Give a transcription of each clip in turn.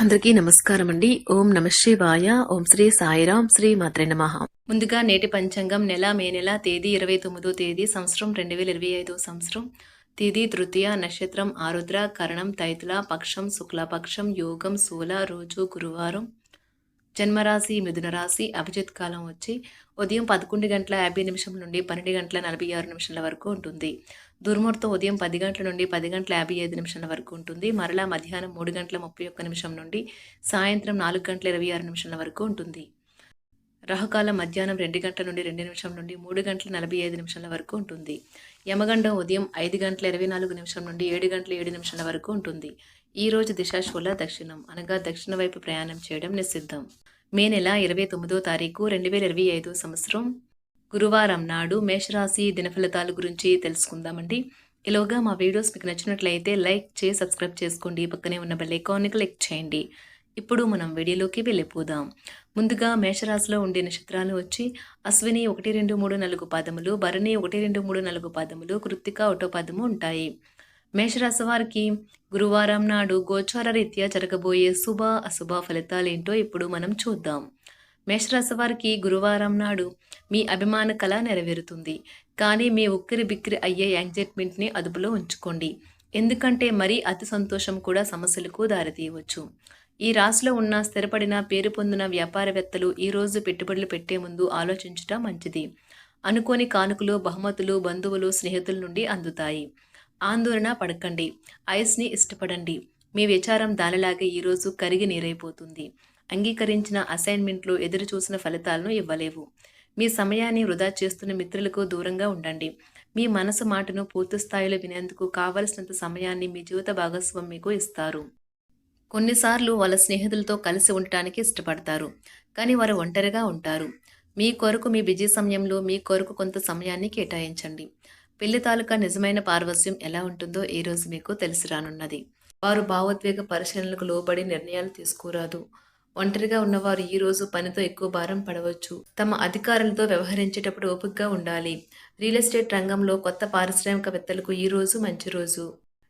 అందరికీ నమస్కారం అండి ఓం నమ శివాయ. ఓం శ్రీ సాయిరాం శ్రీ మాత్రే నమః. ముందుగా నేటి పంచాంగం నెల మే నెల తేదీ ఇరవై తొమ్మిదో తేదీ సంవత్సరం రెండు వేల ఇరవై ఐదో సంవత్సరం. తేదీ తృతీయ నక్షత్రం ఆరుద్ర కరణం తైతుల పక్షం శుక్లపక్షం యోగం శూల రోజు గురువారం. జన్మరాశి మిథున రాశి అభిజిత్ కాలం వచ్చి ఉదయం పదకొండు గంటల యాభై నిమిషం నుండి పన్నెండు గంటల నలభై ఆరు నిమిషాల వరకు ఉంటుంది. దుర్ముహూర్తం ఉదయం పది గంటల నుండి పది గంటల యాభై ఐదు నిమిషాల వరకు ఉంటుంది. మరలా మధ్యాహ్నం మూడు గంటల ముప్పై ఒక్క నిమిషం నుండి సాయంత్రం నాలుగు గంటల ఇరవై ఆరు నిమిషాల వరకు ఉంటుంది. రాహుకాలం మధ్యాహ్నం రెండు గంటల నుండి రెండు నిమిషం నుండి మూడు గంటల నలభై ఐదు నిమిషాల వరకు ఉంటుంది. యమగండం ఉదయం ఐదు గంటల ఇరవై నాలుగు నిమిషం నుండి ఏడు గంటల ఏడు నిమిషాల వరకు ఉంటుంది. ఈ రోజు దిశాశూల దక్షిణం అనగా దక్షిణ వైపు ప్రయాణం చేయడం నిషిద్ధం. మే నెల ఇరవై తొమ్మిదో తారీఖు రెండు వేల ఇరవై ఐదు సంవత్సరం. గురువారం నాడు మేషరాశి దినఫలితాల గురించి తెలుసుకుందామండి. ఇలాగా మా వీడియోస్ మీకు నచ్చినట్లయితే లైక్ చేసి సబ్స్క్రైబ్ చేసుకోండి. పక్కనే ఉన్న బెల్ ఐకాన్ని క్లిక్ చేయండి. ఇప్పుడు మనం వీడియోలోకి వెళ్ళిపోదాం. ముందుగా మేషరాశిలో ఉండే నక్షత్రాలు వచ్చి అశ్విని ఒకటి రెండు మూడు నాలుగు పాదములు భరణి ఒకటి రెండు మూడు నాలుగు పాదములు కృత్తిక ఒకటో పాదము ఉంటాయి. మేషరాశి వారికి గురువారం నాడు గోచార రీత్యా జరగబోయే శుభ అశుభ ఫలితాలేంటో ఇప్పుడు మనం చూద్దాం. మేషరాశి వారికి గురువారం నాడు మీ అభిమాన కళ నెరవేరుతుంది. కానీ మీ ఉక్కిరి బిక్కిరి అయ్యే యాంగ్జైట్మెంట్ని అదుపులో ఉంచుకోండి. ఎందుకంటే మరీ అతి సంతోషం కూడా సమస్యలకు దారితీయవచ్చు. ఈ రాశిలో ఉన్న స్థిరపడిన పేరు పొందిన వ్యాపారవేత్తలు ఈరోజు పెట్టుబడులు పెట్టే ముందు ఆలోచించటం మంచిది. అనుకోని కానుకలు బహుమతులు బంధువులు స్నేహితుల నుండి అందుతాయి. ఆందోళన పడకండి. ఐస్ని ఇష్టపడండి. మీ విచారం దానిలాగే ఈరోజు కరిగి నీరైపోతుంది. అంగీకరించిన అసైన్మెంట్లు ఎదురు చూసిన ఫలితాలను ఇవ్వలేవు. మీ సమయాన్ని వృధా చేస్తున్న మిత్రులకు దూరంగా ఉండండి. మీ మనసు మాటను పూర్తి స్థాయిలో వినేందుకు కావలసినంత సమయాన్ని మీ జీవిత భాగస్వామి మీకు ఇస్తారు. కొన్నిసార్లు వాళ్ళ స్నేహితులతో కలిసి ఉండటానికి ఇష్టపడతారు. కానీ వారు ఒంటరిగా ఉంటారు. మీ కొరకు మీ బిజీ సమయంలో మీ కొరకు కొంత సమయాన్ని కేటాయించండి. పెళ్ళి తాలూకా నిజమైన పార్వస్యం ఎలా ఉంటుందో ఈ రోజు మీకు తెలిసి రానున్నది. వారు భావోద్వేగ పరిశీలనలకు లోబడి నిర్ణయాలు తీసుకురాదు. ఒంటరిగా ఉన్నవారు ఈ రోజు పనితో ఎక్కువ భారం పడవచ్చు. తమ అధికారులతో వ్యవహరించేటప్పుడు ఓపికగా ఉండాలి. రియల్ ఎస్టేట్ రంగంలో కొత్త పారిశ్రామికవేత్తలకు ఈ రోజు మంచి రోజు.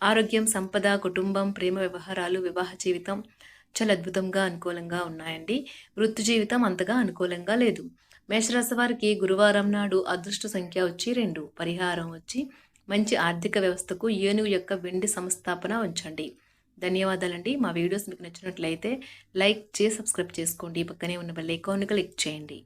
ఆరోగ్యం సంపద కుటుంబం ప్రేమ వ్యవహారాలు వివాహ జీవితం చాలా అద్భుతంగా అనుకూలంగా ఉన్నాయండి. వృత్తి జీవితం అంతగా అనుకూలంగా లేదు. మేషరాశి వారికి గురువారం నాడు అదృష్ట సంఖ్య వచ్చి రెండు. పరిహారం వచ్చి మంచి ఆర్థిక వ్యవస్థకు ఏనుగు యొక్క వెండి సంస్థాపన ఉంచండి. ధన్యవాదాలండి. మా వీడియోస్ మీకు నచ్చినట్లయితే లైక్ చేసి సబ్స్క్రైబ్ చేసుకోండి. పక్కనే ఉన్న బెల్ ఐకాన్ క్లిక్ చేయండి.